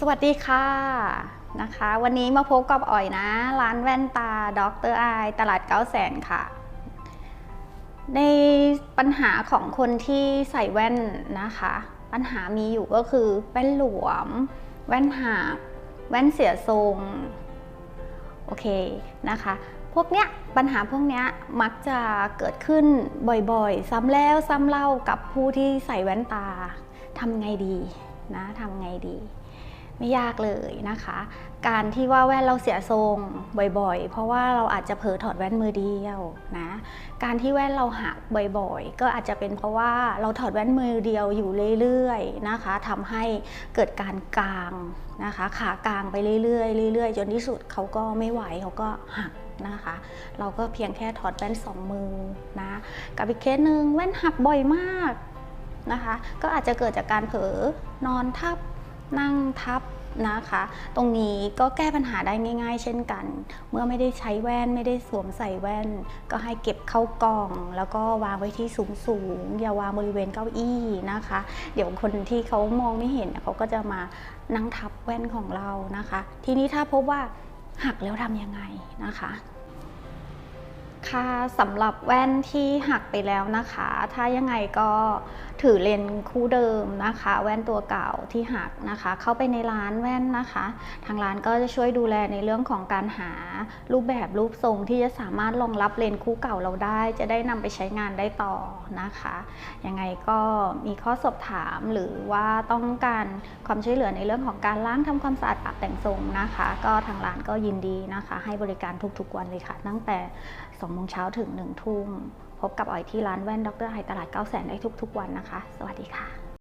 สวัสดีค่ะนะคะ วันนี้มาพบกับอ๋อยนะ ร้านแว่นตาด็อกเตอร์ไอตลาดเก้าแสนค่ะ ในปัญหาของคนที่ใส่แว่นนะคะ ปัญหามีอยู่ก็คือแว่นหลวม แว่นหักแว่นเสียทรงโอเคนะคะ พวกเนี้ยปัญหาพวกเนี้ยมักจะเกิดขึ้นบ่อยๆ ซ้ำแล้วซ้ำเล่ากับผู้ที่ใส่แว่นตาทำไงดีนะทำไงดี ไม่ยากเลยนะคะ การที่ว่าแว่นเราเสียทรงบ่อยๆ เพราะว่าเราอาจจะเผลอถอดแว่นมือเดียวนะ การที่แว่นเราหักบ่อยๆ ก็อาจจะเป็นเพราะว่าเราถอดแว่นมือเดียวอยู่เรื่อยๆนะคะทำให้เกิดการกางนะคะ ขากางไปเรื่อยๆเรื่อยๆ จนที่สุดเขาก็ไม่ไหวเขาก็หักนะคะ เราก็เพียงแค่ถอดแว่นสองมือนะกับอีกเคสหนึ่งแว่นหักบ่อยมากนะคะ ก็อาจจะเกิดจากการเผลอนอนทับ นั่งทับนะคะ ตรงนี้ก็แก้ปัญหาได้ง่าย ๆ เช่นกัน เมื่อไม่ได้ใช้แว่นไม่ได้สวมใส่แว่น ก็ให้เก็บเข้ากล่อง แล้วก็วางไว้ที่สูงๆอย่าวางบริเวณเก้าอี้นะคะ เดี๋ยวคนที่เขามองไม่เห็นเขาก็จะมานั่งทับแว่นของเรานะคะ ทีนี้ถ้าพบว่าหักแล้วทำยังไงนะคะ ค่ะสำหรับแว่นที่หักไปแล้วนะคะ ถ้ายังไงก็ถือเลนคู่เดิมนะคะ แว่นตัวเก่าที่หักนะคะ เข้าไปในร้านแว่นนะคะ ทางร้านก็จะช่วยดูแลในเรื่องของการหารูปแบบรูปทรงที่จะสามารถรองรับเลนคู่เก่าเราได้ จะได้นำไปใช้งานได้ต่อนะคะยังไงก็มีข้อสอบถามหรือว่าต้องการความช่วยเหลือในเรื่องของการล้างทำความสะอาดปรับแต่งทรงนะคะ ก็ทางร้านก็ยินดีนะคะ ให้บริการทุกๆวันเลยค่ะ ตั้งแต่2โมงเช้าถึง1ทุ่มพบกับออยที่ร้านแว่นดรไฮตลาด9 0 0 0 0ได้ทุกๆวันนะคะ สวัสดีค่ะ